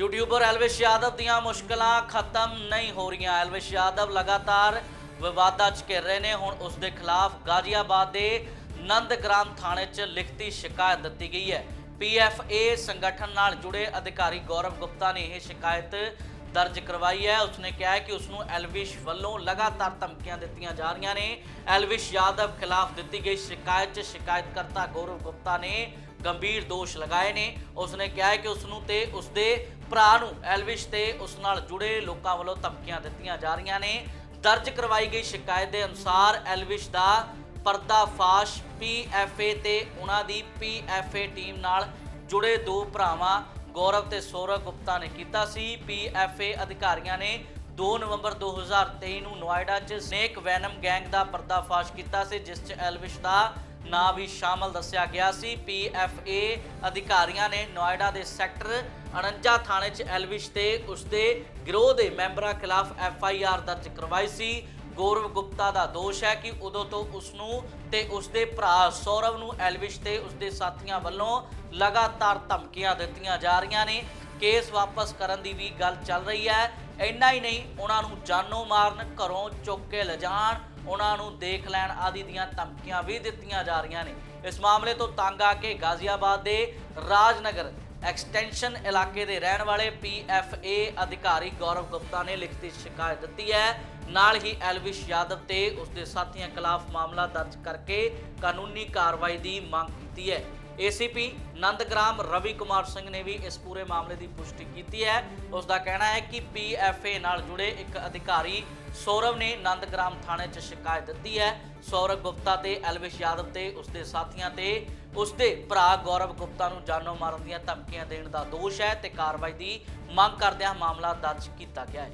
YouTuber Elvish Yadav ਦੀਆਂ ਮੁਸ਼ਕਲਾਂ ਖਤਮ ਨਹੀਂ ਹੋ ਰਹੀਆਂ। ਐਲਵਿਸ਼ ਯਾਦਵ ਲਗਾਤਾਰ ਵਿਵਾਦਾਂ 'ਚ ਘਿਰ ਰਹੇ ਨੇ। ਹੁਣ ਉਸ ਦੇ ਖਿਲਾਫ ਗਾਜ਼ੀਆਬਾਦ ਦੇ ਨੰਦਗ੍ਰਾਮ ਥਾਣੇ 'ਚ ਲਿਖਤੀ ਸ਼ਿਕਾਇਤ ਦਿੱਤੀ ਗਈ ਹੈ। ਪੀਐਫਏ ਸੰਗਠਨ ਨਾਲ ਜੁੜੇ ਅਧਿਕਾਰੀ ਗੌਰਵ ਗੁਪਤਾ ਨੇ ਇਹ ਸ਼ਿਕਾਇਤ ਦਰਜ ਕਰਵਾਈ ਹੈ। ਉਸਨੇ ਕਿਹਾ ਹੈ ਕਿ ਉਸ ਨੂੰ ਐਲਵਿਸ਼ ਵੱਲੋਂ ਲਗਾਤਾਰ ਧਮਕੀਆਂ ਦਿੱਤੀਆਂ ਜਾ ਰਹੀਆਂ ਨੇ। ਐਲਵਿਸ਼ ਯਾਦਵ ਖਿਲਾਫ ਦਿੱਤੀ ਗਈ ਸ਼ਿਕਾਇਤ 'ਚ ਸ਼ਿਕਾਇਤਕਰਤਾ ਗੌਰਵ ਗੁਪਤਾ ਨੇ ਗੰਭੀਰ ਦੋਸ਼ ਲਗਾਏ ਨੇ। ਉਸਨੇ ਕਿਹਾ ਹੈ ਕਿ ਉਸ ਨੂੰ ਤੇ ਉਸਦੇ ਭਰਾ ਨੂੰ ਐਲਵਿਸ਼ ਤੇ ਉਸ ਨਾਲ ਜੁੜੇ ਲੋਕਾਂ ਵੱਲੋਂ ਧਮਕੀਆਂ ਦਿੱਤੀਆਂ ਜਾ ਰਹੀਆਂ ਨੇ। ਦਰਜ ਕਰਵਾਈ ਗਈ ਸ਼ਿਕਾਇਤ ਦੇ ਅਨੁਸਾਰ ਐਲਵਿਸ਼ ਦਾ ਪਰਦਾਫਾਸ਼ ਪੀਐਫਏ ਤੇ ਉਹਨਾਂ ਦੀ ਪੀਐਫਏ ਟੀਮ ਨਾਲ ਜੁੜੇ ਦੋ ਭਰਾਵਾਂ ਗੌਰਵ ਤੇ ਸੌਰਵ ਗੁਪਤਾ ਨੇ ਕੀਤਾ ਸੀ। ਪੀਐਫਏ ਅਧਿਕਾਰੀਆਂ ਨੇ 2 ਨਵੰਬਰ 2023 ਨੂੰ ਨੋਇਡਾ 'ਚ ਸਨੇਕ ਵੈਨਮ ਗੈਂਗ ਦਾ ਪਰਦਾਫਾਸ਼ ਕੀਤਾ ਸੀ, ਜਿਸ 'ਚ ਐਲਵਿਸ਼ ਦਾ ਨਾਂ ਵੀ ਸ਼ਾਮਲ ਦੱਸਿਆ ਗਿਆ ਸੀ। ਪੀਐਫਏ ਅਧਿਕਾਰੀਆਂ ਨੇ ਨੋਇਡਾ ਦੇ ਸੈਕਟਰ 49 ਥਾਣੇ 'ਚ ਐਲਵਿਸ਼ ਤੇ ਉਸਦੇ ਗਿਰੋਹ ਦੇ ਮੈਂਬਰਾਂ ਖਿਲਾਫ ਐਫਆਈਆਰ ਦਰਜ ਕਰਵਾਈ ਸੀ। ਗੌਰਵ ਗੁਪਤਾ ਦਾ ਦੋਸ਼ ਹੈ ਕਿ ਉਦੋਂ ਤੋਂ ਉਸ ਨੂੰ ਤੇ ਉਸਦੇ ਭਰਾ ਸੌਰਵ ਨੂੰ ਐਲਵਿਸ਼ ਤੇ ਉਸਦੇ ਸਾਥੀਆਂ ਵੱਲੋਂ ਲਗਾਤਾਰ ਧਮਕੀਆਂ ਦਿੱਤੀਆਂ ਜਾ ਰਹੀਆਂ ਨੇ। ਕੇਸ ਵਾਪਸ ਕਰਨ ਦੀ ਵੀ ਗੱਲ ਚੱਲ ਰਹੀ ਹੈ। ਇੰਨਾ ਹੀ ਨਹੀਂ, ਉਹਨਾਂ ਨੂੰ ਜਾਨੋਂ ਮਾਰਨ, ਘਰੋਂ ਚੁੱਕ ਕੇ ਲਿਜਾਣ, ਉਹਨਾਂ ਨੂੰ ਦੇਖ ਲੈਣ ਆਦਿ ਦੀਆਂ ਧਮਕੀਆਂ ਵੀ ਦਿੱਤੀਆਂ ਜਾ ਰਹੀਆਂ ਨੇ। ਇਸ ਮਾਮਲੇ ਤੋਂ ਤੰਗ ਆ ਕੇ ਗਾਜ਼ੀਆਬਾਦ ਦੇ ਰਾਜਨਗਰ ਐਕਸਟੈਂਸ਼ਨ ਇਲਾਕੇ ਦੇ ਰਹਿਣ ਵਾਲੇ ਪੀਐਫਏ ਅਧਿਕਾਰੀ ਗੌਰਵ ਗੁਪਤਾ ਨੇ ਲਿਖਤੀ ਸ਼ਿਕਾਇਤ ਦਿੱਤੀ ਹੈ। ਨਾਲ ਹੀ ਐਲਵਿਸ਼ ਯਾਦਵ ਤੇ ਉਸਦੇ ਸਾਥੀਆਂ ਖਿਲਾਫ ਮਾਮਲਾ ਦਰਜ ਕਰਕੇ ਕਾਨੂੰਨੀ ਕਾਰਵਾਈ ਦੀ ਮੰਗ ਕੀਤੀ ਹੈ। ਏਸੀਪੀ ਨੰਦਗ੍ਰਾਮ ਰਵੀ ਕੁਮਾਰ ਸਿੰਘ ਨੇ ਵੀ ਇਸ ਪੂਰੇ ਮਾਮਲੇ ਦੀ ਪੁਸ਼ਟੀ ਕੀਤੀ ਹੈ। ਉਸ ਦਾ ਕਹਿਣਾ ਹੈ ਕਿ ਪੀਐਫਏ ਨਾਲ ਜੁੜੇ ਇੱਕ ਅਧਿਕਾਰੀ ਸੌਰਵ ਨੇ ਨੰਦਗ੍ਰਾਮ ਥਾਣੇ 'ਚ ਸ਼ਿਕਾਇਤ ਦਿੱਤੀ ਹੈ। ਸੌਰਵ ਗੁਪਤਾ ਤੇ ਐਲਵਿਸ਼ ਯਾਦਵ ਤੇ ਉਸਦੇ ਸਾਥੀਆਂ ਤੇ ਉਸਦੇ ਭਰਾ ਗੌਰਵ ਗੁਪਤਾ ਨੂੰ ਜਾਨੋਂ ਮਾਰਨ ਦੀਆਂ ਧਮਕੀਆਂ ਦੇਣ ਦਾ ਦੋਸ਼ ਹੈ ਤੇ ਕਾਰਵਾਈ ਦੀ ਮੰਗ ਕਰਦਿਆਂ ਮਾਮਲਾ ਦਰਜ ਕੀਤਾ ਗਿਆ ਹੈ।